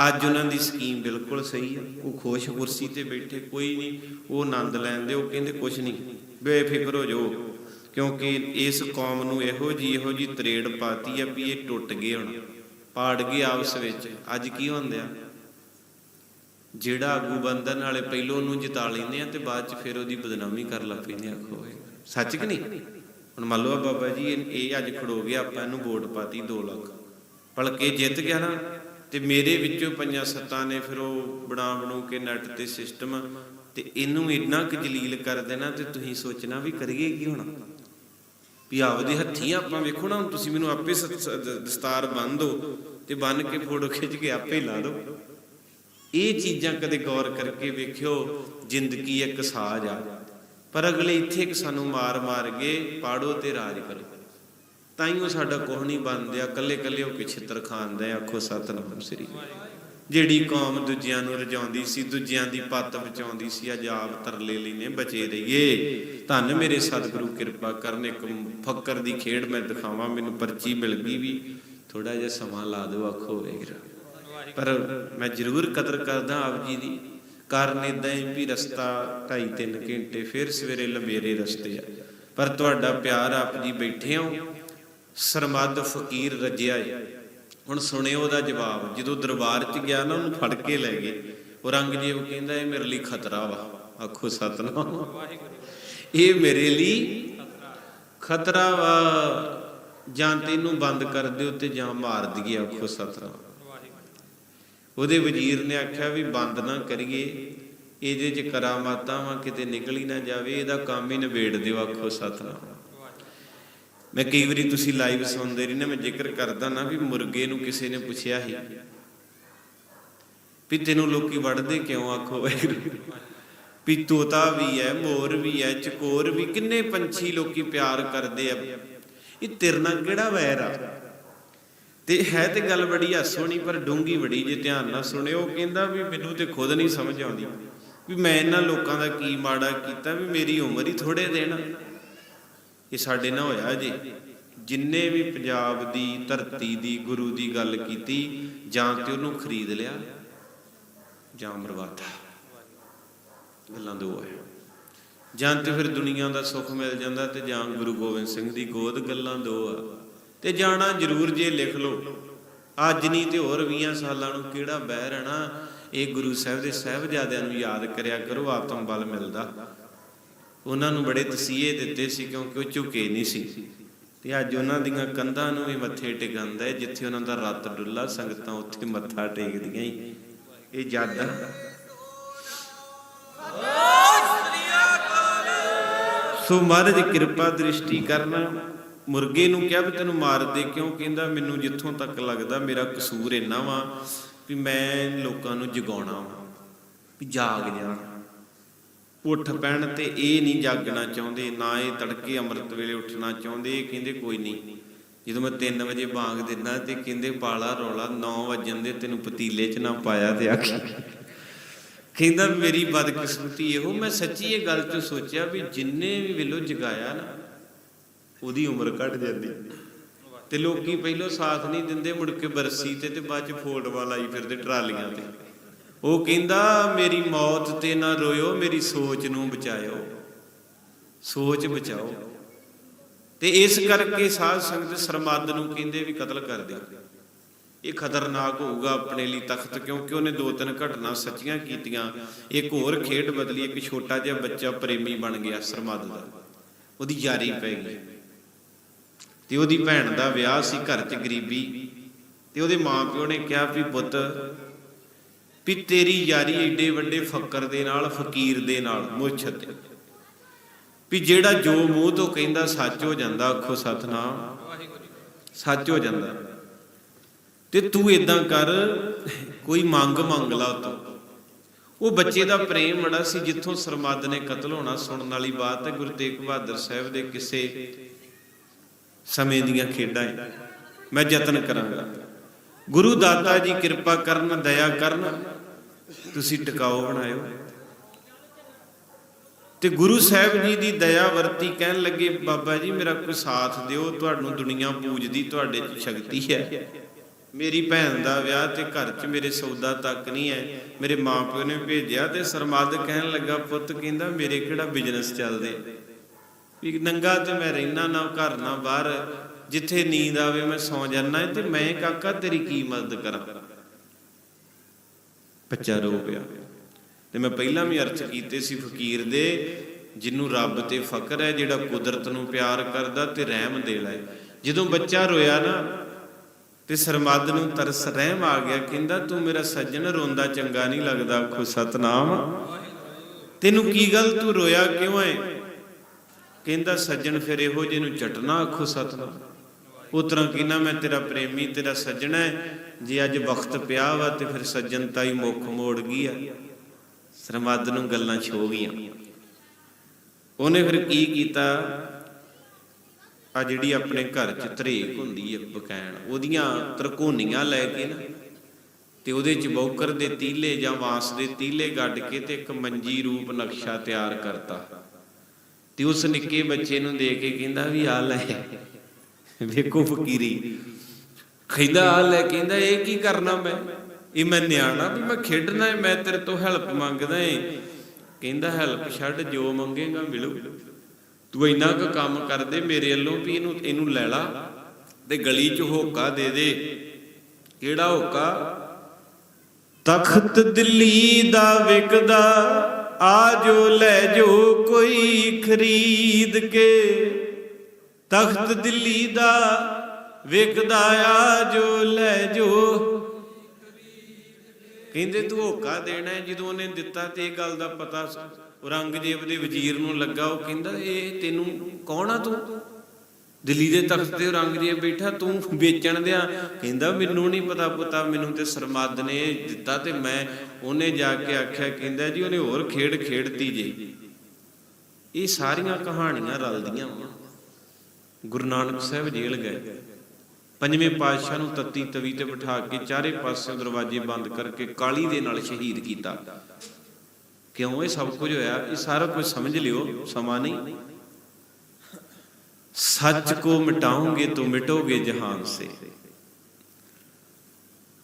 ਅੱਜ ਉਹਨਾਂ ਦੀ ਸਕੀਮ ਬਿਲਕੁਲ ਸਹੀ ਹੈ ਉਹ ਖੁਸ਼ ਕੁਰਸੀ ਤੇ ਬੈਠੇ, ਕੋਈ ਨਹੀਂ ਉਹ ਆਨੰਦ ਲੈਂਦੇ ਉਹ ਕਹਿੰਦੇ ਕੁਛ ਨਹੀਂ ਬੇਫਿਕਰ ਹੋ ਜਾਓ, ਕਿਉਂਕਿ ਇਸ ਕੌਮ ਨੂੰ ਇਹੋ ਜੀ ਇਹੋ ਜੀ ਤਰੇੜ ਪਾਤੀ ਆ ਵੀ ਇਹ ਟੁੱਟ ਗਏ ਹੁਣ, ਪਾੜ ਗਏ ਆਪਸ ਵਿੱਚ। ਅੱਜ ਕੀ ਹੁੰਦਿਆ ਜਿਹੜਾ ਆਗੂ ਬੰਦਨ ਵਾਲੇ ਪਹਿਲੋਂ ਉਹਨੂੰ ਜਿਤਾ ਲੈਂਦੇ ਆ ਤੇ ਬਾਅਦ ਚ ਫਿਰ ਉਹਦੀ ਬਦਨਾਮੀ ਕਰ ਲੱਗ ਪੈਂਦੇ ਆ, ਆਖੋ ਸੱਚ ਕਿ ਨਹੀਂ ਹੁਣ ਮੰਨ ਲਓ ਬਾਬਾ ਜੀ, ਇਹ ਇਹ ਅੱਜ ਖੜੋ ਗਿਆ ਆਪਾਂ ਇਹਨੂੰ ਵੋਟ ਪਾਤੀ 2 ਲੱਖ। ਭਲਕੇ ਜਿੱਤ ਗਿਆ ਨਾ ਤੇ ਮੇਰੇ ਵਿੱਚੋਂ ਪੰਜਾਂ ਸੱਤਾਂ ਨੇ ਫਿਰ ਉਹ ਬਣਾ ਬਣੂ ਕੇ ਨੈਟ ਤੇ ਸਿਸਟਮ ਤੇ ਇਹਨੂੰ ਇੰਨਾ ਕੁ ਜਲੀਲ ਕਰ ਦੇਣਾ ਤੇ ਤੁਸੀਂ ਸੋਚਣਾ ਵੀ ਕਰੀਏ ਕੀ ਹੁਣ? ਵੀ ਆਪਦੇ ਹੱਥੀਂ ਆਪਾਂ ਵੇਖੋ ਨਾ, ਹੁਣ ਤੁਸੀਂ ਮੈਨੂੰ ਆਪੇ ਦਸਤਾਰ ਬੰਨ ਦਿਓ ਤੇ ਬੰਨ ਕੇ ਫੋਟੋ ਖਿੱਚ ਕੇ ਆਪੇ ਲਾ ਦਿਓ ਇਹ ਚੀਜ਼ਾਂ ਕਦੇ ਗੌਰ ਕਰਕੇ ਵੇਖਿਓ, ਜ਼ਿੰਦਗੀ ਇੱਕ ਸਾਜ ਆ। ਪਰ ਅਗਲੇ ਇੱਥੇ ਇੱਕ ਸਾਨੂੰ ਮਾਰ ਮਾਰ ਗਏ ਪਾੜੋ ਤੇ ਰਾਜ ਕਰੋ। ਤਾਈਓ ਸਾਡਾ ਕੁਝ ਨਹੀਂ ਬਣਦਿਆ ਕੱਲੇ ਕੱਲੇ ਹੋ ਕੇ ਛਿੱਤਰ ਖਾਂਦੇ ਆਖੋ ਸਤਨਾਮ ਸ੍ਰੀ ਜਿਹੜੀ ਕੌਮ ਦੂਜਿਆਂ ਨੂੰ ਰਜਾਉਂਦੀ ਸੀ, ਦੂਜਿਆਂ ਦੀ ਪੱਤ ਬਚਾਉਂਦੀ ਸੀ, ਅੱਜ ਆਪ ਤਰਲੇ ਲੈਨੇ ਬਚੇ ਰਹੀਏ। ਧੰਨ ਮੇਰੇ ਸਤਿਗੁਰੂ, ਕਿਰਪਾ ਕਰਨ, ਇੱਕ ਫੱਕਰ ਦੀ ਖੇਡ ਮੈਂ ਦਿਖਾਵਾਂ, ਮੈਨੂੰ ਪਰਚੀ ਮਿਲ ਗਈ ਵੀ ਥੋੜਾ ਜਿਹਾ ਸਮਾਂ ਲਾ ਦਿਓ, ਆਖੋ ਵੇਖ ਪਰ ਮੈਂ ਜ਼ਰੂਰ ਕਦਰ ਕਰਦਾ ਆਪ ਜੀ ਦੀ। ਕਾਰਨ ਇਦਾਂ ਹੀ ਵੀ ਰਸਤਾ 2.5 3 ਘੰਟੇ, ਫਿਰ ਸਵੇਰੇ ਲੰਬੇਰੇ ਰਸਤੇ ਆ। ਪਰ ਤੁਹਾਡਾ ਪਿਆਰ ਆਪ ਜੀ ਬੈਠੇ ਹੋ ਸਰਮਦ ਫਕੀਰ ਰਜਿਆ ਏ। ਹੁਣ ਸੁਣਿਓ ਉਹਦਾ ਜਵਾਬ। ਜਦੋਂ ਦਰਬਾਰ 'ਚ ਗਿਆ ਨਾ, ਉਹਨੂੰ ਫੜ ਕੇ ਲੈ ਗਏ। ਔਰੰਗਜੇਬ ਕਹਿੰਦਾ, ਇਹ ਮੇਰੇ ਲਈ ਖਤਰਾ ਵਾ। ਆਖੋ, ਸਤਨਾਮ। ਇਹ ਮੇਰੇ ਲਈ ਖਤਰਾ ਵਾ। ਜਾਂ ਤੈਨੂੰ ਬੰਦ ਕਰ ਦਿਓ ਤੇ ਜਾਂ ਮਾਰ ਦਈਏ। ਆਖੋ, ਸਤਨਾਮ। ਉਹਦੇ ਵਜ਼ੀਰ ਨੇ ਆਖਿਆ ਵੀ, ਬੰਦ ਨਾ ਕਰੀਏ। ਇਹਦੇ 'ਚ ਕਰਾਮਾਤਾਂ ਵਾ, ਕਿਤੇ ਨਿਕਲ ਹੀ ਨਾ ਜਾਵੇ। ਇਹਦਾ ਕੰਮ ਹੀ ਨਿਬੇੜ ਦਿਓ। ਆਖੋ, ਸਤਨਾਮ। ਮੈਂ ਕਈ ਵਾਰੀ ਤੁਸੀਂ ਲਾਈਵ ਸੁਣਦੇ ਰਹਿੰਦੇ, ਮੈਂ ਜ਼ਿਕਰ ਕਰਦਾ ਨਾ ਵੀ ਮੁਰਗੇ ਨੂੰ ਕਿਸੇ ਨੇ ਪੁੱਛਿਆ ਸੀ ਵੀ ਤੈਨੂੰ ਲੋਕੀ ਵੜਦੇ ਕਿਉਂ ਆਖੋ ਵਾਹਿਗੁਰੂ? ਵੀ ਤੋਤਾ ਵੀ ਹੈ, ਮੋਰ ਵੀ ਹੈ, ਚਕੋਰ ਵੀ, ਕਿੰਨੇ ਪੰਛੀ ਲੋਕੀ ਪਿਆਰ ਕਰਦੇ ਆ। ਇਹ ਤੇਰੇ ਕਿਹੜਾ ਵੈਰ ਆ? ਤੇ ਹੈ ਤੇ ਗੱਲ ਬੜੀ ਆ ਸੋਹਣੀ ਪਰ ਡੂੰਗੀ ਬੜੀ ਜੇ ਧਿਆਨ ਨਾਲ ਸੁਣਿਓ ਕਹਿੰਦਾ ਵੀ ਮੈਨੂੰ ਤੇ ਖੁਦ ਨਹੀਂ ਸਮਝ ਆਉਂਦੀ ਵੀ ਮੈਂ ਇਹਨਾਂ ਲੋਕਾਂ ਦਾ ਕੀ ਮਾੜਾ ਕੀਤਾ, ਵੀ ਮੇਰੀ ਉਮਰ ਹੀ ਥੋੜੇ ਦਿਨ ਇਹ ਸਾਡੇ ਨਾਲ ਹੋਇਆ ਜੀ। ਜਿੰਨੇ ਵੀ ਪੰਜਾਬ ਦੀ ਧਰਤੀ ਦੀ ਗੁਰੂ ਦੀ ਗੱਲ ਕੀਤੀ, ਜਾਂ ਤੇ ਉਹਨੂੰ ਖਰੀਦ ਲਿਆ, ਜਾਂ ਮਰਵਾਤਾ। ਗੱਲਾਂ ਦੋ ਹੈ ਜਾਂ ਤੇ ਫਿਰ ਦੁਨੀਆ ਦਾ ਸੁੱਖ ਮਿਲ ਜਾਂਦਾ ਤੇ ਜਾਂ ਗੁਰੂ ਗੋਬਿੰਦ ਸਿੰਘ ਦੀ ਗੋਦ, ਗੱਲਾਂ ਦੋ ਆ। ਤੇ ਜਾਣਾ ਜ਼ਰੂਰ ਜੇ ਲਿਖ ਲਓ। ਅੱਜ ਨਹੀਂ ਤੇ ਹੋਰ 20 ਸਾਲਾਂ ਨੂੰ ਕਿਹੜਾ ਬਹਿ ਰਹਿਣਾ। ਇਹ ਗੁਰੂ ਸਾਹਿਬ ਦੇ ਸਹਿਬਜ਼ਾਦਿਆਂ ਨੂੰ ਯਾਦ ਕਰਿਆ ਕਰੋ, ਆਤਮ ਬਲ ਮਿਲਦਾ। ਉਹਨਾਂ ਨੂੰ ਬੜੇ ਤਸੀਹੇ ਦਿੱਤੇ ਸੀ ਕਿਉਂਕਿ ਉਹ ਝੁਕੇ ਨਹੀਂ ਸੀ। ਤੇ ਅੱਜ ਉਹਨਾਂ ਦੀਆਂ ਕੰਧਾਂ ਨੂੰ ਵੀ ਮੱਥੇ ਟਿਕਾਉਂਦਾ ਹੈ, ਜਿੱਥੇ ਉਹਨਾਂ ਦਾ ਰੱਤ ਡੁੱਲਾ, ਸੰਗਤਾਂ ਉੱਥੇ ਮੱਥਾ ਟੇਕਦੀਆਂ ਹੀ ਇਹ ਜੱਦ ਸੋ ਮਹਾਰਾਜ, ਕਿਰਪਾ ਦ੍ਰਿਸ਼ਟੀ ਕਰਨਾ। ਮੁਰਗੇ ਨੂੰ ਕਿਹਾ ਵੀ ਤੈਨੂੰ ਮਾਰਦੇ ਕਿਉਂ ਕਹਿੰਦਾ, ਮੈਨੂੰ ਜਿੱਥੋਂ ਤੱਕ ਲੱਗਦਾ ਮੇਰਾ ਕਸੂਰ ਇੰਨਾ ਵਾ ਵੀ ਮੈਂ ਲੋਕਾਂ ਨੂੰ ਜਗਾਉਣਾ ਵਾ, ਵੀ ਜਾਗ ਜਾਣਾ। ਉੱਠ ਪੈਣ ਤੇ ਇਹ ਨਹੀਂ ਜਾਗਣਾ ਚਾਹੁੰਦੇ, ਨਾ ਇਹ ਤੜਕੇ ਅੰਮ੍ਰਿਤ ਵੇਲੇ ਉੱਠਣਾ ਚਾਹੁੰਦੇ, ਇਹ ਕਹਿੰਦੇ ਕੋਈ ਨਹੀਂ। ਜਦੋਂ ਮੈਂ 3 ਵਜੇ ਬਾਗ ਦਿੰਦਾ ਤੇ ਕਹਿੰਦੇ ਪਾਲਾ ਰੌਲਾ 9 ਵਜਣ ਦੇ, ਤੈਨੂੰ ਪਤੀਲੇ 'ਚ ਨਾ ਪਾਇਆ ਤੇ ਆਖੀ ਕਹਿੰਦਾ ਮੇਰੀ ਬਦਕਿਸਮਤੀ ਇਹੋ, ਮੈਂ ਸੱਚੀ ਇਹ ਗੱਲ ਚ ਸੋਚਿਆ ਵੀ ਜਿੰਨੇ ਵੀ ਵੇਲੋ ਜਗਾਇਆ ਨਾ, ਉਹਦੀ ਉਮਰ ਘਟ ਜਾਂਦੀ। ਤੇ ਲੋਕੀ ਪਹਿਲੋਂ ਸਾਥ ਨਹੀਂ ਦਿੰਦੇ, ਮੁੜ ਕੇ ਬਰਸੀ ਤੇ ਤੇ ਬਾਅਦ ਚ ਫੋਟੋਆਂ ਲਾਈ ਫਿਰਦੇ ਟਰਾਲੀਆਂ ਤੇ। ਉਹ ਕਹਿੰਦਾ, ਮੇਰੀ ਮੌਤ ਤੇ ਨਾ ਰੋਇਓ, ਮੇਰੀ ਸੋਚ ਨੂੰ ਬਚਾਇਓ। ਸੋਚ ਬਚਾਓ। ਤੇ ਇਸ ਕਰਕੇ ਸਾਧ ਸੰਗਤ ਸਰਮਦ ਨੂੰ ਕਹਿੰਦੇ ਵੀ ਕਤਲ ਕਰ ਦਿਓ। ਇਹ ਖਤਰਨਾਕ ਹੋਊਗਾ ਆਪਣੇ ਲਈ ਤਖਤ, ਕਿਉਂਕਿ ਉਹਨੇ ਦੋ ਤਿੰਨ ਘਟਨਾ ਸੱਚੀਆਂ ਕੀਤੀਆਂ। ਇੱਕ ਹੋਰ ਖੇਡ ਬਦਲੀ, ਇੱਕ ਛੋਟਾ ਜਿਹਾ ਬੱਚਾ ਪ੍ਰੇਮੀ ਬਣ ਗਿਆ ਸਰਮਦ ਦਾ। ਉਹਦੀ ਯਾਰੀ ਪੈ ਗਈ। ਤੇ ਉਹਦੀ ਭੈਣ ਦਾ ਵਿਆਹ ਸੀ ਘਰ 'ਚ ਗਰੀਬੀ। ਤੇ ਉਹਦੇ ਮਾਪਿਓ ਨੇ ਕਿਹਾ ਵੀ, ਪੁੱਤ ਵੀ ਤੇਰੀ ਯਾਰੀ ਏਡੇ ਵੱਡੇ ਫੱਕਰ ਦੇ ਨਾਲ, ਫਕੀਰ ਦੇ ਨਾਲ ਮੁੱਛ ਤੇ ਵੀ ਜਿਹੜਾ ਜੋ ਮੂੰਹ ਤੋਂ ਕਹਿੰਦਾ, ਸੱਚ ਹੋ ਜਾਂਦਾ, ਆਖੋ ਸਤਨਾਮ। ਸੱਚ ਹੋ ਜਾਂਦਾ। ਤੇ ਤੂੰ ਇਦਾਂ ਕਰ, ਕੋਈ ਮੰਗ ਮੰਗ ਲਾ ਤੂੰ ਉਹ ਬੱਚੇ ਦਾ ਪ੍ਰੇਮ ਬੜਾ ਸੀ, ਜਿੱਥੋਂ ਸਰਮਦ ਨੇ ਕਤਲ ਹੋਣਾ ਸੁਣਨ ਵਾਲੀ ਬਾਤ ਹੈ, ਗੁਰੂ ਤੇਗ ਬਹਾਦਰ ਸਾਹਿਬ ਦੇ ਕਿਸੇ ਸਮੇਂ ਦੀਆਂ ਖੇਡਾਂ ਹੈ। ਮੈਂ ਯਤਨ ਕਰਾਂਗਾ। ਗੁਰੂ ਦਾਤਾ ਜੀ ਕਿਰਪਾ ਕਰਨ, ਦਇਆ ਕਰਨ, ਤੁਸੀਂ ਟਿਕਾਓ ਬਣਾਇਓ। ਤੇ ਗੁਰੂ ਸਾਹਿਬ ਜੀ ਦੀ ਦਇਆ ਵਰਤੀ ਕਹਿਣ ਲੱਗੇ, ਬਾਬਾ ਜੀ, ਮੇਰਾ ਕੋਈ ਸਾਥ ਦਿਓ, ਤੁਹਾਨੂੰ ਦੁਨੀਆ ਪੂਜਦੀ ਤੁਹਾਡੇ 'ਚ ਸ਼ਕਤੀ ਹੈ। ਮੇਰੀ ਭੈਣ ਦਾ ਵਿਆਹ ਤੇ ਘਰ 'ਚ ਮੇਰੇ ਸੌਦਾ ਤੱਕ ਨਹੀਂ ਹੈ। ਮੇਰੇ ਮਾਪਿਓ ਨੇ ਭੇਜਿਆ ਤੇ ਸਰਮਦ ਕਹਿਣ ਲੱਗਾ, ਪੁੱਤ, ਕਹਿੰਦਾ ਮੇਰੇ ਕਿਹੜਾ ਬਿਜ਼ਨਸ ਚੱਲਦੇ? ਵੀ ਨੰਗਾ ਤੇ ਮੈਂ ਰਹਿਣਾ ਨਾ, ਘਰ ਨਾ ਬਾਹਰ। ਜਿੱਥੇ ਨੀਂਦ ਆਵੇ ਮੈਂ ਸੌ ਜਾਣਾ ਤੇ ਮੈਂ ਕਾਕਾ ਤੇਰੀ ਕੀ ਮਦਦ ਕਰਾਂ? ਬੱਚਾ ਰੋ ਪਿਆ। ਤੇ ਮੈਂ ਪਹਿਲਾਂ ਵੀ ਅਰਥ ਕੀਤੇ ਸੀ ਫਕੀਰ ਦੇ ਜਿਹਨੂੰ ਰੱਬ ਤੇ ਫਕਰ ਹੈ, ਜਿਹੜਾ ਕੁਦਰਤ ਨੂੰ ਪਿਆਰ ਕਰਦਾ ਤੇ ਰਹਿਮ ਦੇ ਲੈ ਜਦੋਂ ਬੱਚਾ ਰੋਇਆ ਨਾ, ਤੇ ਸਰਮਦ ਨੂੰ ਤਰਸ ਰਹਿਮ ਆ ਗਿਆ, ਕਹਿੰਦਾ, ਤੂੰ ਮੇਰਾ ਸੱਜਣ, ਰੋਂਦਾ ਚੰਗਾ ਨਹੀਂ ਲੱਗਦਾ, ਆਖੋ, ਸਤਨਾਮ ਤੈਨੂੰ ਕੀ ਗੱਲ, ਤੂੰ ਰੋਇਆ ਕਿਉਂ ਹੈ ਕਹਿੰਦਾ, ਸੱਜਣ ਫਿਰ ਇਹੋ ਜਿਹੇ ਨੂੰ ਚਟਣਾ ਆਖੋ, ਸਤਨਾਮ। ਉਤਰਾ ਕਹਿੰਦਾ ਮੈਂ ਤੇਰਾ ਪ੍ਰੇਮੀ, ਤੇਰਾ ਸੱਜਣਾ ਜੇ ਅੱਜ ਵਕਤ ਪਿਆ ਵਾ ਤੇ ਫਿਰ ਸੱਜਣਤਾ ਹੀ ਮੁੱਖ ਮੋੜ ਗਈ ਆ। ਸਰਮਦ ਨੂੰ ਗੱਲਾਂ ਛੋ ਗਈਆਂ। ਉਹਨੇ ਫਿਰ ਕੀ ਕੀਤਾ? ਆ ਜਿਹੜੀ ਆਪਣੇ ਘਰ ਚ ਤਰੇਕ ਹੁੰਦੀ ਹੈ ਬਕੈਣ, ਉਹਦੀਆਂ ਤਰਕੋਨੀਆਂ ਲੈ ਕੇ ਨਾ, ਤੇ ਉਹਦੇ ਚ ਬੌਕਰ ਦੇ ਤੀਲੇ ਜਾਂ ਵਾਂਸ ਦੇ ਤੀਲੇ ਗੱਡ ਕੇ ਤੇ ਇੱਕ ਮੰਜੀ ਰੂਪ ਨਕਸ਼ਾ ਤਿਆਰ ਕਰਤਾ। ਤੇ ਉਸ ਨਿੱਕੇ ਬੱਚੇ ਨੂੰ ਦੇ ਕੇ ਕਹਿੰਦਾ ਵੀ ਆ ਲੈ। ਵੇਖੋ ਫਕੀਰੀ। ਕਹਿੰਦਾ ਲੈ ਕਹਿੰਦਾ, ਇਹ ਕੀ ਕਰਨਾ ਮੈਂ? ਇਹ ਮੈਂ ਨਿਆਣਾ ਵੀ ਮੈਂ ਖੇਡਣਾ ਹੈ ਮੈਂ ਤੇਰੇ ਤੋਂ ਹੈਲਪ ਮੰਗਦਾ ਏ। ਕਹਿੰਦਾ ਹੈਲਪ ਛੱਡ, ਜੋ ਮੰਗੇਗਾ ਮਿਲੂ। ਤੂੰ ਇੰਨਾ ਕੁ ਕੰਮ ਕਰ ਦੇ, ਮੇਰੇ ਵੱਲੋਂ ਵੀ ਇਹਨੂੰ ਇਹਨੂੰ ਲੈ ਲਾ ਤੇ ਗਲੀ 'ਚ ਹੋਕਾ ਦੇ ਦੇ। ਕਿਹੜਾ ਹੋਕਾ? ਤਖਤ ਦਿੱਲੀ ਦਾ ਵਿਕਦਾ, ਆ ਜੋ ਲੈ ਜੋ ਕੋਈ ਖਰੀਦ ਕੇ। ਤਖਤ ਦਿੱਲੀ ਦਾ ਵੇਖਦਾ ਆ, ਜੋ ਲੈ ਜੋ। ਕਹਿੰਦੇ ਤੂੰ ਹੋਕਾ ਦੇਣਾ ਹੈ, ਜਦੋਂ ਉਹਨੇ ਦਿੱਤਾ ਤੇ ਇਹ ਗੱਲ ਦਾ ਪਤਾ ਔਰੰਗਜ਼ੇਬ ਦੇ ਵਜ਼ੀਰ ਨੂੰ ਲੱਗਾ, ਉਹ ਕਹਿੰਦਾ, ਇਹ ਤੈਨੂੰ ਕੌਣ ਆ ਤੂੰ? ਦਿੱਲੀ ਦੇ ਤਖਤ ਤੇ ਔਰੰਗਜ਼ੇਬ ਬੈਠਾ, ਤੂੰ ਵੇਚਣ ਦਿਆਂ? ਕਹਿੰਦਾ, ਮੈਨੂੰ ਨਹੀਂ ਪਤਾ ਪੁੱਤਾ, ਮੈਨੂੰ ਤੇ ਸਰਮਦ ਨੇ ਦਿੱਤਾ ਤੇ ਮੈਂ ਉਹਨੇ ਜਾ ਕੇ ਆਖਿਆ, ਕਹਿੰਦਾ, ਜੀ ਉਹਨੇ ਹੋਰ ਖੇਡ ਖੇਡਤੀ ਜੇ। ਇਹ ਸਾਰੀਆਂ ਕਹਾਣੀਆਂ ਰਲਦੀਆਂ ਵਾ ਗੁਰੂ ਨਾਨਕ ਸਾਹਿਬ ਜੇਲ੍ਹ ਗਏ। ਪੰਜਵੇਂ ਪਾਤਸ਼ਾਹ ਨੂੰ ਤੱਤੀ ਤਵੀ ਤੇ ਬਿਠਾ ਕੇ ਚਾਰੇ ਪਾਸੇ ਦਰਵਾਜ਼ੇ ਬੰਦ ਕਰਕੇ ਕਾਲੀ ਦੇ ਨਾਲ ਸ਼ਹੀਦ ਕੀਤਾ। ਕਿਉਂ? ਇਹ ਸਭ ਕੁਝ ਹੋਇਆ। ਇਹ ਸਾਰਾ ਕੁਝ ਸਮਝ ਲਿਓ। ਸਮਾਂ ਨਹੀਂ। ਸੱਚ ਕੋ ਮਿਟਾਉਂਗੇ ਤੋ ਮਿਟੋਗੇ ਜਹਾਨ ਸੇ।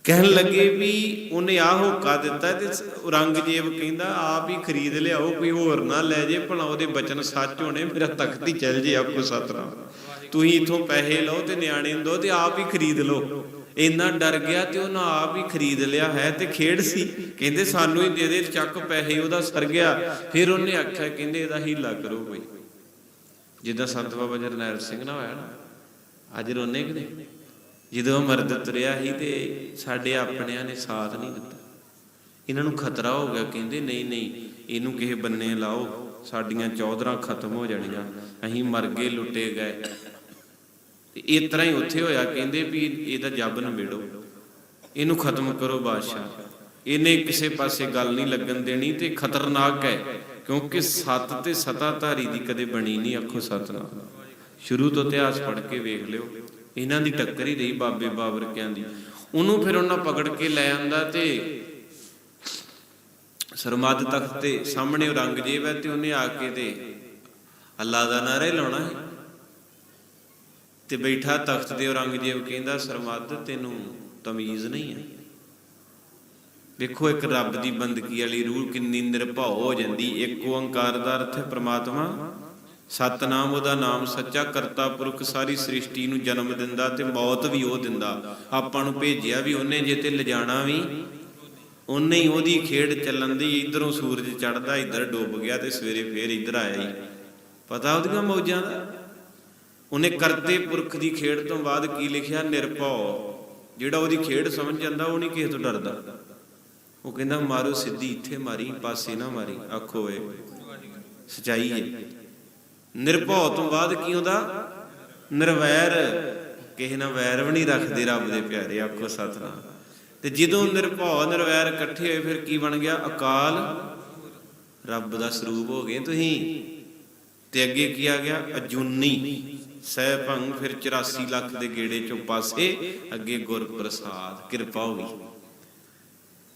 ਕਹਿਣ ਲੱਗੇ ਵੀ ਉਹਨੇ ਆਹ ਹੋਕਾ ਦਿੱਤਾ ਤੇ ਔਰੰਗਜ਼ੇਬ ਕਹਿੰਦਾ, ਆਪ ਹੀ ਖਰੀਦ ਲਿਆਓ, ਕੋਈ ਹੋਰ ਨਾ ਲੈ ਜੇ, ਭਲਾ ਉਹਦੇ ਬਚਨ ਸੱਚ ਹੋਣੇ, ਮੇਰਾ ਤਖਤ ਹੀ ਚੱਲ ਜੇ ਆਪਕੋ ਸਤਨਾਮ। ਤੁਸੀਂ ਇਥੋਂ ਪੈਸੇ ਲਓ ਤੇ ਨਿਆਣੇ ਨੂੰ ਦੋ ਤੇ ਆਪ ਹੀ ਖਰੀਦ ਲਓ। ਇੰਨਾ ਡਰ ਗਿਆ ਤੇ ਉਹਨਾਂ ਆਪ ਹੀ ਖਰੀਦ ਲਿਆ, ਹੈ ਤੇ ਖੇਡ ਸੀ। ਕਹਿੰਦੇ ਸਾਨੂੰ ਹੀ ਦੇ ਦੇ, ਚੱਕ ਪੈਸੇ, ਉਹਦਾ ਸਰ ਗਿਆ। ਫਿਰ ਉਹਨੇ ਆਖਿਆ, ਕਹਿੰਦੇ ਇਹਦਾ ਹੀਲਾ ਕਰੋ ਕੋਈ ਜਿੱਦਾਂ ਸੰਤ ਬਾਬਾ ਜਰਨੈਲ ਸਿੰਘ ਨਾ ਹੋਇਆ ਨਾ, ਅੱਜ ਰੋਨੇ ਕਿ ਨਹੀਂ ਜਦੋਂ ਮਰਦ ਤੁਰਿਆ ਸੀ ਤੇ ਸਾਡੇ ਆਪਣਿਆਂ ਨੇ ਸਾਥ ਨਹੀਂ ਦਿੱਤਾ। ਇਹਨਾਂ ਨੂੰ ਖਤਰਾ ਹੋ ਗਿਆ, ਕਹਿੰਦੇ ਨਹੀਂ ਨਹੀਂ, ਇਹਨੂੰ ਕਿਸੇ ਬੰਨੇ ਲਾਓ, ਸਾਡੀਆਂ ਚੌਧਰਾਂ ਖਤਮ ਹੋ ਜਾਣੀਆਂ। ਅਸੀਂ ਮਰ ਗਏ, ਲੁੱਟੇ ਗਏ। ਤੇ ਇਸ ਤਰ੍ਹਾਂ ਹੀ ਉੱਥੇ ਹੋਇਆ, ਕਹਿੰਦੇ ਵੀ ਇਹਦਾ ਜੱਬ ਨਵੇੜੋ ਇਹਨੂੰ ਖਤਮ ਕਰੋ ਬਾਦਸ਼ਾਹ। ਇਹਨੇ ਕਿਸੇ ਪਾਸੇ ਗੱਲ ਨਹੀਂ ਲੱਗਣ ਦੇਣੀ ਤੇ ਖਤਰਨਾਕ ਹੈ, ਕਿਉਂਕਿ ਸੱਤ ਤੇ ਸਤਾਧਾਰੀ ਦੀ ਕਦੇ ਬਣੀ ਨਹੀਂ ਅੱਖੋਂ ਸਤਨਾਮ। ਸ਼ੁਰੂ ਤੋਂ ਇਤਿਹਾਸ ਪੜ੍ਹ ਕੇ ਵੇਖ ਲਿਓ, ਇਹਨਾਂ ਦੀ ਟੱਕਰ ਹੀ ਰਹੀ ਬਾਬੇ ਬਾਬਰਕਿਆਂ ਦੀ। ਉਹਨੂੰ ਫਿਰ ਉਹਨਾਂ ਪਕੜ ਕੇ ਲੈ ਆਂਦਾ ਤੇ ਸਰਮਦ ਤਖਤ ਤੇ ਸਾਹਮਣੇ ਔਰੰਗਜ਼ੇਬ ਹੈ ਤੇ ਉਹਨੇ ਆ ਕੇ ਤੇ ਅੱਲਾ ਦਾ ਨਾਰਾ ਹੀ ਲਾਉਣਾ ਹੈ। ਤੇ ਬੈਠਾ ਤਖਤ ਦੇ ਔਰੰਗਜ਼ੇਬ ਕਹਿੰਦਾ ਸਰਮਦ ਤੈਨੂੰ ਤਮੀਜ਼ ਨਹੀਂ ਹੈ ਵੇਖੋ, ਇੱਕ ਰੱਬ ਦੀ ਬੰਦਗੀ ਵਾਲੀ ਰੂਹ ਕਿੰਨੀ ਨਿਰਭਉ ਹੋ ਜਾਂਦੀ। ਇੱਕ ਓੰਕਾਰ ਦਾ ਅਰਥ ਹੈ ਪ੍ਰਮਾਤਮਾ। ਸਤਨਾਮ ਉਹਦਾ ਨਾਮ ਸੱਚਾ, ਕਰਤਾ ਪੁਰਖ ਸਾਰੀ ਸ੍ਰਿਸ਼ਟੀ ਨੂੰ ਜਨਮ ਦਿੰਦਾ ਤੇ ਮੌਤ ਵੀ ਉਹ ਦਿੰਦਾ। ਆਪਾਂ ਨੂੰ ਭੇਜਿਆ ਵੀ ਉਹਨੇ, ਜੇ ਤੇ ਲਿਜਾਣਾ ਵੀ, ਉਹਨੇ ਹੀ ਉਹਦੀ ਖੇਡ ਚੱਲਣ ਦੀ, ਇਧਰੋਂ ਸੂਰਜ ਚੜਦਾ ਇੱਧਰ ਡੁੱਬ ਗਿਆ ਤੇ ਸਵੇਰੇ ਫੇਰ ਇੱਧਰ ਆਇਆ ਹੀ। ਪਤਾ ਉਹਦੀਆਂ ਮੌਜਾਂ ਦਾ? ਉਹਨੇ ਕਰਤੇ ਪੁਰਖ ਦੀ ਖੇਡ ਤੋਂ ਬਾਅਦ ਕੀ ਲਿਖਿਆ? ਨਿਰਭਉ। ਜਿਹੜਾ ਉਹਦੀ ਖੇਡ ਸਮਝ ਜਾਂਦਾ, ਉਹ ਨਹੀਂ ਕਿਸੇ ਤੋਂ ਡਰਦਾ। ਉਹ ਕਹਿੰਦਾ, ਮਾਰੋ ਸਿੱਧੀ, ਇੱਥੇ ਮਾਰੀ, ਪਾਸੇ ਨਾ ਮਾਰੀ। ਆਖੋ ਏ ਸਚਾਈ ਹੈ। ਨਿਰਭਉ ਤੋਂ ਬਾਅਦ ਕੀ ਹੁੰਦਾ ਨਿਰਵੈਰ। ਕਿਸੇ ਨਾਲ ਵੈਰ ਵੀ ਨਹੀਂ ਰੱਖਦੇ ਰੱਬ ਦੇ ਪਿਆਰੇ, ਆਖੋ ਸਤਨਾਮ। ਤੇ ਜਦੋਂ ਨਿਰਭਉ, ਨਿਰਵੈਰ ਇਕੱਠੇ ਹੋਏ, ਫਿਰ ਕੀ ਬਣ ਗਿਆ? ਅਕਾਲ। ਰੱਬ ਦਾ ਸਰੂਪ ਹੋ ਗਏ ਤੁਸੀਂ। ਤੇ ਅੱਗੇ ਕੀ ਆ ਗਿਆ? ਅਜੂਨੀ। ਸਹਿ ਭੰਗ ਫਿਰ 84 ਲੱਖ ਦੇ ਗੇੜੇ ਚੋਂ ਪਾਸੇ ਅੱਗੇ ਗੁਰ ਪ੍ਰਸਾਦ, ਕਿਰਪਾ ਹੋ ਗਈ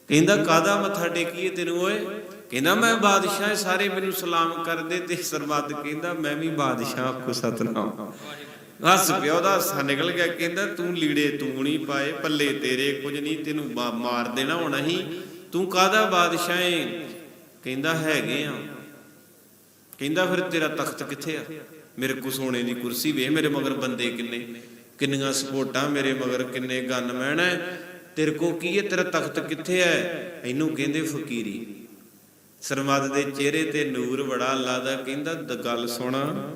ਕਹਿੰਦਾ ਕਾਦਾ ਮੱਥਾ ਟੇਕੀਏ ਤੈਨੂੰ ਓਏ? ਕਹਿੰਦਾ, ਮੈਂ ਬਾਦਸ਼ਾਹ, ਸਾਰੇ ਮੈਨੂੰ ਸਲਾਮ ਕਰਦੇ ਤੇ ਸਰਬੱਤ ਕਹਿੰਦਾ, ਮੈਂ ਵੀ ਬਾਦਸ਼ਾਹ ਕੋ ਸਤਨਾਮ। ਹੱਸ ਪਿਆ ਉਹਦਾ, ਹਾਸਾ ਨਿਕਲ ਗਿਆ। ਕਹਿੰਦਾ, ਤੂੰ ਲੀੜੇ ਤੂੰ ਨਹੀਂ ਪਾਏ, ਪੱਲੇ ਤੇਰੇ ਕੁਝ ਨਹੀਂ, ਤੈਨੂੰ ਮਾਰ ਦੇਣਾ ਹੋਣਾ ਹੀ। ਤੂੰ ਕਾਹਦਾ ਬਾਦਸ਼ਾਹ ਏ? ਕਹਿੰਦਾ, ਹੈਗੇ ਆ। ਕਹਿੰਦਾ, ਫਿਰ ਤੇਰਾ ਤਖਤ ਕਿੱਥੇ ਆ? ਮੇਰੇ ਕੋ ਸੋਨੇ ਦੀ ਕੁਰਸੀ ਵੇ ਮੇਰੇ ਮਗਰ ਬੰਦੇ ਕਿੰਨੇ? ਕਿੰਨੀਆਂ ਸਪੋਰਟਾਂ ਮੇਰੇ ਮਗਰ ਕਿੰਨੇ ਗਨਮੈਨ ਐ? ਤੇਰੇ ਕੋ ਕੀ ਹੈ ਤੇਰਾ ਤਖਤ ਕਿੱਥੇ ਐ? ਇਹਨੂੰ ਕਹਿੰਦੇ ਫਕੀਰੀ। ਸਰਮਦ ਦੇ ਚਿਹਰੇ ਤੇ ਨੂਰ ਬੜਾ ਅੱਲਾ ਦਾ ਕਹਿੰਦਾ ਗੱਲ ਸੁਣਾ।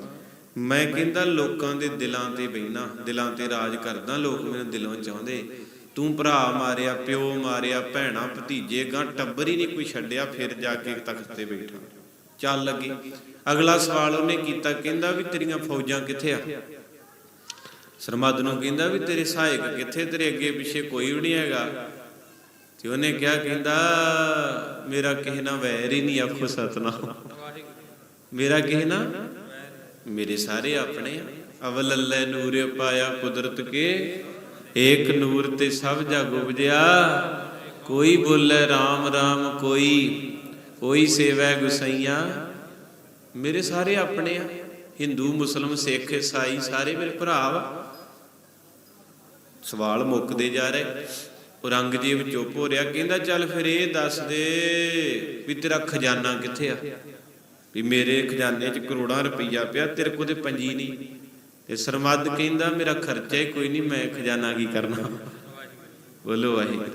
ਮੈਂ ਕਹਿੰਦਾ, ਲੋਕਾਂ ਦੇ ਦਿਲਾਂ ਤੇ ਬੈਣਾ ਦਿਲਾਂ ਤੇ ਰਾਜ ਕਰਦਾ, ਲੋਕ ਮੈਨੂੰ ਦਿਲੋਂ ਚਾਹੁੰਦੇ। ਤੂੰ ਭਰਾ ਮਾਰਿਆ, ਪਿਓ ਮਾਰਿਆ, ਭੈਣਾ ਭਤੀਜੇ ਗਾਂ, ਟੱਬਰ ਹੀ ਨਹੀਂ ਕੋਈ ਛੱਡਿਆ, ਫਿਰ ਜਾ ਕੇ ਤਖਤ ਤੇ ਬੈਠਾ। ਚੱਲ ਲੱਗੀ। ਅਗਲਾ ਸਵਾਲ ਉਹਨੇ ਕੀਤਾ, ਕਹਿੰਦਾ ਵੀ ਤੇਰੀਆਂ ਫੌਜਾਂ ਕਿੱਥੇ ਆ? ਸਰਮਦ ਨੂੰ ਕਹਿੰਦਾ ਵੀ ਤੇਰੇ ਸਹਾਇਕ ਕਿੱਥੇ? ਤੇਰੇ ਅੱਗੇ ਪਿੱਛੇ ਕੋਈ ਵੀ ਨਹੀਂ ਹੈਗਾ। ਤੇ ਉਹਨੇ ਕਿਹਾ, ਕਹਿੰਦਾ, ਮੇਰਾ ਕਿਸੇ ਨਾਲ ਵੈਰ ਹੀ ਨਹੀਂ ਆਖੋ ਸਤਨਾਮ। ਮੇਰਾ ਕਿਸੇ ਨਾਲ ਮੇਰੇ ਸਾਰੇ ਆਪਣੇ ਆ। ਅਵਲ ਅੱਲੇ ਨੂਰ ਪਾਇਆ ਕੁਦਰਤ ਕੇ, ਏਕ ਨੂਰ ਤੇ ਸਭ ਜਗ ਉਪਜਿਆ। ਕੋਈ ਬੋਲੇ RAM RAM ਕੋਈ ਕੋਈ ਸੇਵੈ ਗੁਸਈਆ। ਮੇਰੇ ਸਾਰੇ ਆਪਣੇ ਆ। ਹਿੰਦੂ, ਮੁਸਲਮ, ਸਿੱਖ, ਈਸਾਈ, ਸਾਰੇ ਮੇਰੇ ਭਰਾ ਵਾ। ਸਵਾਲ ਮੁੱਕਦੇ ਜਾ ਰਹੇ। ਔਰੰਗਜ਼ੇਬ ਚੁੱਪ ਹੋ ਰਿਹਾ ਕਹਿੰਦਾ, ਚੱਲ ਫਿਰ ਇਹ ਦੱਸ ਦੇ ਵੀ ਤੇਰਾ ਖਜ਼ਾਨਾ ਕਿੱਥੇ ਆ? ਵੀ ਮੇਰੇ ਖਜ਼ਾਨੇ 'ਚ ਕਰੋੜਾਂ ਰੁਪਈਆ ਪਿਆ, ਤੇਰੇ ਕੋਲ ਤੇ ਪੰਜੀ ਨਹੀਂ। ਤੇ ਸਰਮੱਦ ਕਹਿੰਦਾ, ਮੇਰਾ ਖਰਚਾ ਹੀ ਕੋਈ ਨਹੀਂ, ਮੈਂ ਖਜ਼ਾਨਾ ਕੀ ਕਰਨਾ? ਬੋਲੋ ਵਾਹਿਗੁਰੂ।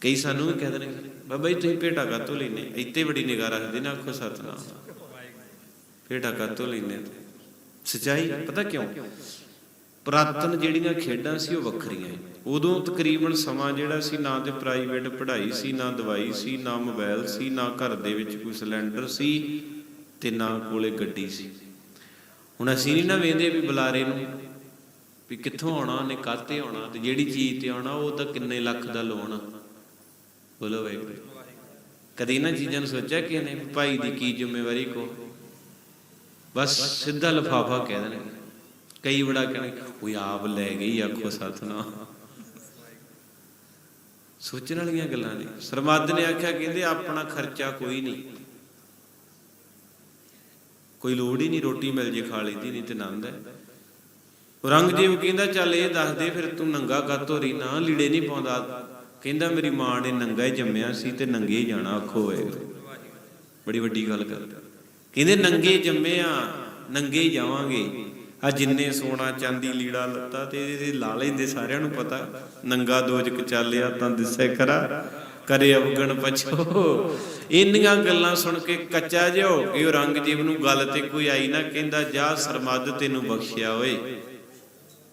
ਕਈ ਸਾਨੂੰ ਵੀ ਕਹਿ ਦੇਣਗੇ। ਬਾਬਾ ਜੀ, ਤੁਸੀਂ ਭੇਟਾ ਕਾਤੋਂ ਲੈਨੇ ਇੱਥੇ ਬੜੀ ਨਿਗਾਹ ਰੱਖਦੇ ਨਾ, ਆਖੋ ਸਤਨਾਮ। ਭੇਟਾ ਕਾਤੋਂ ਲੈਨੇ ਸਚਾਈ? ਪਤਾ ਕਿਉਂ? ਪ੍ਰਾਤਨ ਜਿਹੜੀਆਂ ਖੇਡਾਂ ਸੀ, ਉਹ ਵੱਖਰੀਆਂ ਉਦੋਂ ਤਕਰੀਬਨ ਸਮਾਂ ਜਿਹੜਾ ਸੀ, ਨਾ ਤੇ ਪ੍ਰਾਈਵੇਟ ਪੜ੍ਹਾਈ ਸੀ, ਨਾ ਦਵਾਈ ਸੀ, ਨਾ ਮੋਬਾਈਲ ਸੀ, ਨਾ ਘਰ ਦੇ ਵਿੱਚ ਕੋਈ ਸਿਲੰਡਰ ਸੀ, ਤੇ ਨਾ ਕੋਲੇ ਗੱਡੀ ਸੀ। ਹੁਣ ਅਸੀਂ ਨਹੀਂ ਨਾ ਵੇਂਦੇ ਵੀ ਬੁਲਾਰੇ ਨੂੰ ਵੀ ਕਿੱਥੋਂ ਆਉਣਾ, ਉਹਨੇ ਕਾਤੇ ਆਉਣਾ, ਤੇ ਜਿਹੜੀ ਚੀਜ਼ ਤੇ ਆਉਣਾ, ਉਹ ਤਾਂ ਕਿੰਨੇ ਲੱਖ ਦਾ ਲੋਨ ਆ। ਬੋਲੋ ਵਾਹਿਗੁਰੂ। ਕਦੀ ਇਹਨਾਂ ਚੀਜ਼ਾਂ ਨੂੰ ਸੋਚਿਆ ਕਿ ਨੇ ਭਾਈ ਦੀ ਕੀ ਜ਼ਿੰਮੇਵਾਰੀ ਕੋ? ਬਸ ਸਿੱਧਾ ਲਫਾਫਾ ਕਹਿ ਦੇਣਗੇ ਕਈ ਬੜਾ ਕਹਿਣਗੇ ਉਹ ਆਪ ਲੈ ਗਈ, ਆਖੋ ਸਤਨਾ ਸੋਚਣ ਵਾਲੀਆਂ ਗੱਲਾਂ ਨੇ। ਸਰਮੱਦ ਨੇ ਆਖਿਆ, ਕਹਿੰਦੇ ਆਪਣਾ ਖਰਚਾ ਕੋਈ ਨਹੀਂ। ਕੋਈ ਲੋੜ ਹੀ ਨਹੀਂ, ਰੋਟੀ ਮਿਲ ਜੇ, ਖਾ ਲਈਦੀ ਨਹੀਂ ਤੇ ਨੰਦ ਹੈ। ਔਰੰਗਜ਼ੇਬ ਕਹਿੰਦਾ, ਚੱਲ ਇਹ ਦੱਸ ਦੇ, ਫਿਰ ਤੂੰ ਨੰਗਾ ਕਾਤੋਂ ਰਹੀ ਨਾ ਲੀੜੇ ਨਹੀਂ ਪਾਉਂਦਾ ਕਹਿੰਦਾ ਮੇਰੀ ਮਾਂ ਨੇ ਨੰਗਾ ਹੀ ਜੰਮਿਆ ਸੀ ਤੇ ਨੰਗੇ ਹੀ ਜਾਣਾ, ਆਖੋ ਹੋਏਗਾ ਬੜੀ ਵੱਡੀ ਗੱਲ ਕਰ ਕਹਿੰਦੇ ਨੰਗੇ ਜੰਮੇ ਆ, ਨੰਗੇ ਹੀ ਜਾਵਾਂਗੇ। ਆ ਜਿੰਨੇ ਸੋਨਾ, ਚਾਂਦੀ, ਲੀੜਾ, ਲੱਤਾ ਤੇ ਇਹਦੇ ਲਾ ਲੈਂਦੇ ਸਾਰਿਆਂ ਨੂੰ ਪਤਾ। ਨੰਗਾ ਦੋਜਕ ਚੱਲਿਆ ਤਾਂ ਦਿਸੇ ਕਰਾ ਕਰੇ ਅਵਗਣ ਪਛੋ। ਇੰਨੀਆਂ ਗੱਲਾਂ ਸੁਣ ਕੇ ਕੱਚਾ ਜਿਹਾ ਹੋ ਕੇ ਔਰੰਗਜ਼ੇਬ ਨੂੰ ਗੱਲ ਤੇ ਕੋਈ ਆਈ ਨਾ, ਕਹਿੰਦਾ, ਜਾ ਸਰਮੱਦ ਤੈਨੂੰ ਬਖਸ਼ਿਆ ਓਏ।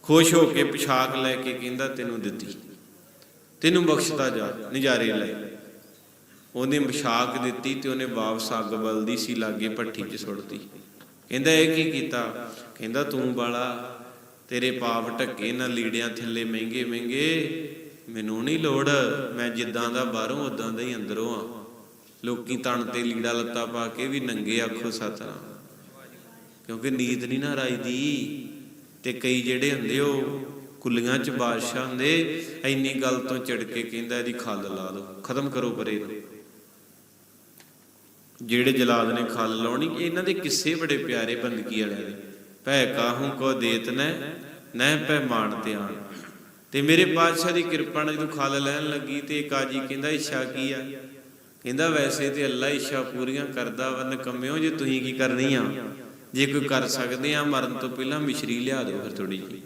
ਖੁਸ਼ ਹੋ ਕੇ ਪਿਛਾਕ ਲੈ ਕੇ ਕਹਿੰਦਾ, ਤੈਨੂੰ ਦਿੱਤੀ। ਤੈਨੂੰ ਬਖਸ਼ਦਾ ਜਾ, ਨਜ਼ਾਰੇ ਲੈ। ਉਹਨੇ ਪਿਛਾਕ ਦਿੱਤੀ ਤੇ ਉਹਨੇ ਵਾਪਸ ਅੱਗ ਬਲਦੀ ਸੀ, ਲਾਗੇ ਭੱਠੀ 'ਚ ਸੁੱਟਦੀ ਕਹਿੰਦਾ, ਇਹ ਕੀ ਕੀਤਾ? ਕਹਿੰਦਾ, ਤੂੰ ਬਾਲਾ, ਤੇਰੇ ਪਾਪ ਢੱਕੇ ਨਾ ਲੀੜਿਆਂ ਥੱਲੇ ਮਹਿੰਗੇ ਮਹਿੰਗੇ। ਮੈਨੂੰ ਨਹੀਂ ਲੋੜ, ਮੈਂ ਜਿੱਦਾਂ ਦਾ ਬਾਹਰੋਂ ਉਦਾਂ ਦਾ ਹੀ ਅੰਦਰੋਂ ਆ। ਲੋਕੀ ਤਣ ਤੇ ਲੀੜਾ ਲੱਤਾ ਪਾ ਕੇ ਵੀ ਨੰਗੇ ਆਖੋ ਸਤਨਾਮ। ਕਿਉਂਕਿ ਨੀਂਦ ਨਹੀਂ ਨਾ ਰਾਈਦੀ ਤੇ ਕਈ ਜਿਹੜੇ ਹੁੰਦੇ ਉਹ ਕੁੱਲੀਆਂ ਚ ਬਾਦਸ਼ਾਹ ਦੇ ਐਨੀ ਗੱਲ ਤੋਂ ਚਿੜ ਕੇ ਕਹਿੰਦਾ ਇਹਦੀ ਖੱਲ ਲਾ ਦਿਓ ਖਤਮ ਕਰੋ ਪਰੇ ਨੂੰ। ਜਿਹੜੇ ਜਲਾਦ ਨੇ ਖੱਲ ਲਾਉਣੀ, ਇਹਨਾਂ ਦੇ ਕਿੱਸੇ ਬੜੇ ਪਿਆਰੇ ਬੰਦਗੀ ਵਾਲਿਆਂ ਦੇ। ਭੈ ਕਾਹੂ ਕੋ ਦੇਤ ਨੈ ਨੈ ਪੈ ਮਾਣ ਧਿਆਨ। ਤੇ ਮੇਰੇ ਪਾਤਸ਼ਾਹ ਦੀ ਕਿਰਪਾ ਨਾਲ ਜਦੋਂ ਖੱਲ ਲੈਣ ਲੱਗੀ ਤੇ ਕਾਜੀ ਕਹਿੰਦਾ ਇੱਛਾ ਕੀ ਆ? ਕਹਿੰਦਾ, ਵੈਸੇ ਤੇ ਅੱਲਾ ਇੱਛਾ ਪੂਰੀਆਂ ਕਰਦਾ ਵਰਨ ਨਕਮਿਓ ਜੇ ਤੁਸੀਂ ਕੀ ਕਰਨੀ ਆ ਜੇ ਕੋਈ ਕਰ ਸਕਦੇ ਆ, ਮਰਨ ਤੋਂ ਪਹਿਲਾਂ ਮਿਸ਼ਰੀ ਲਿਆ ਦਿਓ ਫਿਰ ਥੋੜੀ ਜਿਹੀ।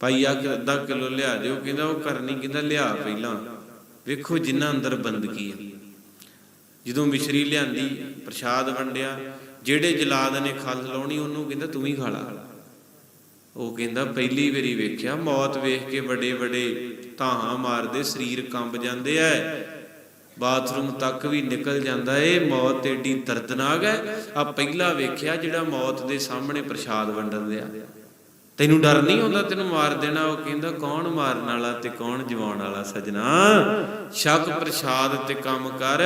ਭਾਈ ਆ ਕਿ ਅੱਧਾ ਕਿਲੋ ਲਿਆ ਦਿਓ, ਕਹਿੰਦਾ ਉਹ ਕਰਨੀ ਕਹਿੰਦਾ ਲਿਆ ਪਹਿਲਾਂ। ਵੇਖੋ ਜਿੰਨਾ ਅੰਦਰ ਬੰਦਗੀ ਆ। ਜਦੋਂ ਮਿਸ਼ਰੀ ਲਿਆਂਦੀ, ਪ੍ਰਸ਼ਾਦ ਵੰਡਿਆ, ਜਿਹੜੇ ਜਲਾਦ ਨੇ ਖਲ ਲਾਉਣੀ, ਉਹਨੂੰ ਕਹਿੰਦਾ ਤੂੰ ਵੀ ਖਾ ਲਾ। ਉਹ ਕਹਿੰਦਾ ਪਹਿਲੀ ਵਾਰੀ ਵੇਖਿਆ, ਮੌਤ ਵੇਖ ਕੇ ਵੱਡੇ ਵੱਡੇ ਧਾਹਾਂ ਮਾਰਦੇ, ਸਰੀਰ ਕੰਬ ਜਾਂਦੇ ਐ। ਬਾਥਰੂਮ ਤੱਕ ਵੀ ਨਿਕਲ ਜਾਂਦਾ ਏ, ਮੌਤ ਏਡੀ ਦਰਦਨਾਕ ਹੈ ਆ ਪਹਿਲਾ ਵੇਖਿਆ ਜਿਹੜਾ ਮੌਤ ਦੇ ਸਾਹਮਣੇ ਪ੍ਰਸ਼ਾਦ ਵੰਡਣ ਦਿਆ। ਤੈਨੂੰ ਡਰ ਨਹੀਂ ਆਉਂਦਾ ਤੈਨੂੰ ਮਾਰ ਦੇਣਾ? ਉਹ ਕਹਿੰਦਾ, ਕੌਣ ਮਾਰਨ ਵਾਲਾ ਤੇ ਕੌਣ ਜਵਾਉਣ ਵਾਲਾ ਸਜਣਾ? ਸ਼ੱਕ ਪ੍ਰਸ਼ਾਦ ਤੇ ਕੰਮ ਕਰ।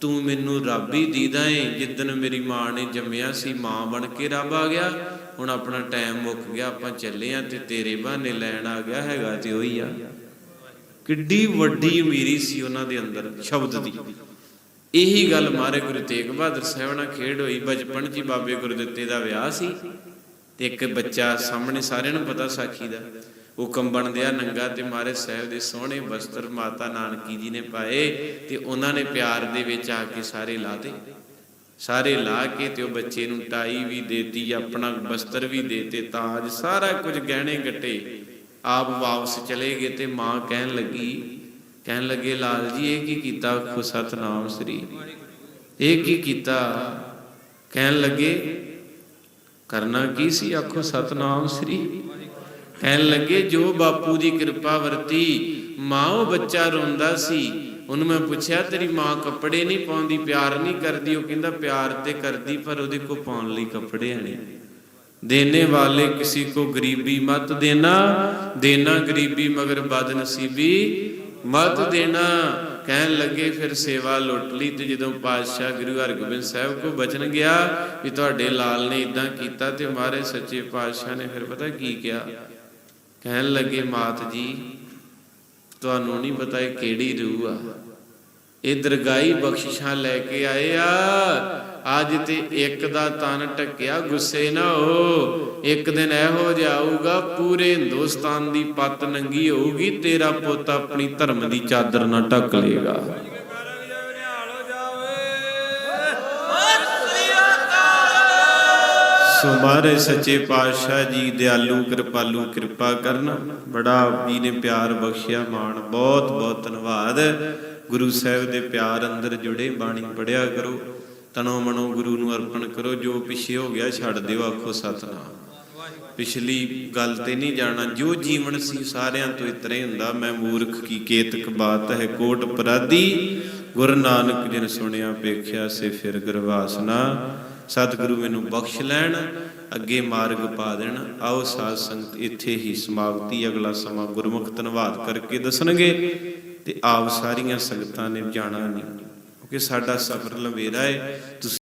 ਤੂੰ ਮੈਨੂੰ ਰੱਬ ਹੀ ਦੀਦਾ ਏ। ਜਿੱਦਨ ਮੇਰੀ ਮਾਂ ਨੇ ਜੰਮਿਆ ਸੀ, ਮਾਂ ਬਣ ਕੇ ਰੱਬ ਆ ਗਿਆ। ਹੁਣ ਆਪਣਾ ਟਾਈਮ ਮੁੱਕ ਗਿਆ, ਆਪਾਂ ਚੱਲੇ ਆ ਤੇ ਤੇਰੇ ਬਹਾਨੇ ਲੈਣ ਆ ਗਿਆ ਹੈਗਾ ਤੇ ਉਹੀ ਆ। ਕਿੱਡੀ ਵੱਡੀ ਅਮੀਰੀ ਸੀ ਉਹਨਾਂ ਦੇ ਅੰਦਰ ਸ਼ਬਦ ਦੀ। ਇਹੀ ਗੱਲ ਮਾਰੇ ਗੁਰੂ ਤੇਗ ਬਹਾਦਰ ਸਾਹਿਬ ਨਾਲ ਖੇਡ ਹੋਈ। ਬਚਪਨ 'ਚ ਬਾਬੇ ਗੁਰਦਿੱਤੇ ਦਾ ਵਿਆਹ ਸੀ। ਤੇ ਇੱਕ ਬੱਚਾ ਸਾਹਮਣੇ ਸਾਰਿਆਂ ਨੂੰ ਪਤਾ ਸਾਖੀ ਦਾ। ਉਹ ਕੰਬਣ ਦਿਆ ਨੰਗਾ ਤੇ ਮਹਾਰਾਜ ਸਾਹਿਬ ਦੇ ਸੋਹਣੇ ਵਸਤਰ ਮਾਤਾ ਨਾਨਕੀ ਜੀ ਨੇ ਪਾਏ ਤੇ ਉਹਨਾਂ ਨੇ ਪਿਆਰ ਦੇ ਵਿੱਚ ਆ ਕੇ ਸਾਰੇ ਲਾਤੇ ਸਾਰੇ ਲਾ ਕੇ ਤੇ ਉਹ ਬੱਚੇ ਨੂੰ ਟਾਈ ਵੀ ਦੇਤੀ, ਆਪਣਾ ਵਸਤਰ ਵੀ ਦੇਤੇ ਤਾਜ, ਸਾਰਾ ਕੁਝ ਗਹਿਣੇ ਗੱਟੇ। ਆਪ ਵਾਪਸ ਚਲੇ ਗਏ ਤੇ ਮਾਂ ਕਹਿਣ ਲੱਗੀ, ਕਹਿਣ ਲੱਗੇ, ਲਾਲ ਜੀ, ਇਹ ਕੀ ਕੀਤਾ? ਆਖੋ, ਸਤਨਾਮ ਸ੍ਰੀ। ਇਹ ਕੀ ਕੀਤਾ? ਕਹਿਣ ਲੱਗੇ ਕਰਨਾ ਕੀ ਸੀ? ਆਖੋ, ਸਤਨਾਮ ਸ੍ਰੀ। ਕਹਿਣ ਲੱਗੇ, ਜੋ ਬਾਪੂ ਦੀ ਕਿਰਪਾ ਵਰਤੀ ਮਾਂ ਬੱਚਾ ਰੋਂਦਾ ਸੀ। ਉਹਨੂੰ ਮੈਂ ਪੁੱਛਿਆ, ਤੇਰੀ ਮਾਂ ਕੱਪੜੇ ਨਹੀਂ ਪਾਉਂਦੀ, ਪਿਆਰ ਨਹੀਂ ਕਰਦੀ? ਉਹ ਕਹਿੰਦਾ, ਪਿਆਰ ਤੇ ਕਰਦੀ, ਪਰ ਉਹਦੇ ਕੋ ਪਾਉਣ ਲਈ ਕੱਪੜੇ ਨਹੀਂ ਦੇਨੇ ਵਾਲੇ ਕਿਸੇ ਕੋ ਗਰੀਬੀ ਮਤ ਦੇਣਾ ਦੇਣਾ ਗਰੀਬੀ ਮਗਰ ਬਦਨਸੀਬੀ ਮਤ ਦੇਣਾ। ਕਹਿਣ ਲੱਗੇ, ਫਿਰ ਸੇਵਾ ਲੁੱਟ ਲਈ ਤੇ ਜਦੋਂ ਪਾਤਸ਼ਾਹ ਗੁਰੂ ਹਰਗੋਬਿੰਦ ਸਾਹਿਬ ਕੋ ਬਚਨ ਗਿਆ ਵੀ ਤੁਹਾਡੇ ਲਾਲ ਨੇ ਇਦਾਂ ਕੀਤਾ ਤੇ ਮਾਰੇ ਸੱਚੇ ਪਾਤਸ਼ਾਹ ਨੇ ਫਿਰ ਪਤਾ ਕੀ ਕਿਹਾ? ਕਹਿਣ ਲੱਗੇ, ਮਾਤ ਜੀ, ਤੁਹਾਨੂੰ ਨਹੀਂ ਪਤਾ ਇਹ ਕਿਹੜੀ ਰੂਹ ਆ। ਇਹ ਦਰਗਾਈ ਬਖਸ਼ਿਸ਼ਾਂ ਲੈ ਕੇ ਆਏ ਆ। ਅੱਜ ਤੇ ਇੱਕ ਦਾ ਤਨ ਟੱਕਿਆ ਗੁੱਸੇ ਨਾ ਹੋ। ਇੱਕ ਦਿਨ ਇਹੋ ਜਿਹਾ ਆਊਗਾ, ਪੂਰੇ ਹਿੰਦੁਸਤਾਨ ਦੀ ਪੱਤ ਨੰਗੀ ਹੋਊਗੀ, ਤੇਰਾ ਪੁੱਤ ਆਪਣੀ ਧਰਮ ਦੀ ਚਾਦਰ ਨਾ ਢੱਕ ਲੇਗਾ ਸੋ ਮਹਾਰਾਜ, ਸੱਚੇ ਪਾਤਸ਼ਾਹ ਜੀ, ਦਿਆਲੂ, ਕਿਰਪਾਲੂ, ਕਿਰਪਾ ਕਰਨ। ਬੜਾ ਆਪ ਜੀ ਨੇ ਪਿਆਰ ਬਖਸ਼ਿਆ, ਮਾਣ ਬਹੁਤ ਬਹੁਤ ਧੰਨਵਾਦ। ਗੁਰੂ ਸਾਹਿਬ ਦੇ ਪਿਆਰ ਅੰਦਰ ਜੁੜੇ ਬਾਣੀ ਪੜਿਆ ਕਰੋ, ਤਨੋ ਮਨੋ ਗੁਰੂ ਨੂੰ ਅਰਪਣ ਕਰੋ, ਜੋ ਪਿਛੇ ਹੋ ਗਿਆ ਛੱਡ ਦਿਓ, ਆਖੋ ਸਤਨਾਮ। ਪਿਛਲੀ ਗੱਲ ਤੇ ਨਹੀਂ ਜਾਣਾ, ਜੋ ਜੀਵਨ ਸੀ ਸਾਰਿਆਂ ਤੋਂ ਇਤਰੇ ਹੁੰਦਾ। ਮੈਂ ਮੂਰਖ ਕੀ ਕੇਤਕ ਬਾਤ ਹੈ, ਕੋਟ ਅਪਰਾਧੀ, ਗੁਰੂ ਨਾਨਕ ਜਿਨ ਸੁਣਿਆ, ਵੇਖਿਆ, ਸੇ ਫਿਰ ਗਰਵਾਸਨਾ ਸਤਿਗੁਰੂ ਮੈਨੂੰ ਬਖਸ਼ ਲੈਣ, ਅੱਗੇ ਮਾਰਗ ਪਾ ਦੇਣ। ਆਓ ਸਾਧ ਸੰਗਤ, ਇੱਥੇ ਹੀ ਸਮਾਪਤੀ, ਅਗਲਾ ਸਮਾਂ ਗੁਰਮੁਖ ਧੰਨਵਾਦ ਕਰਕੇ ਦੱਸਣਗੇ। ਤੇ ਆਪ ਸਾਰੀਆਂ ਸੰਗਤਾਂ ਨੇ ਜਾਣਾ ਨਹੀਂ। ਕਿਉਂਕਿ ਸਾਡਾ ਸਫ਼ਰ ਲੰਬੇਰਾ ਹੈ ਤੁਸੀਂ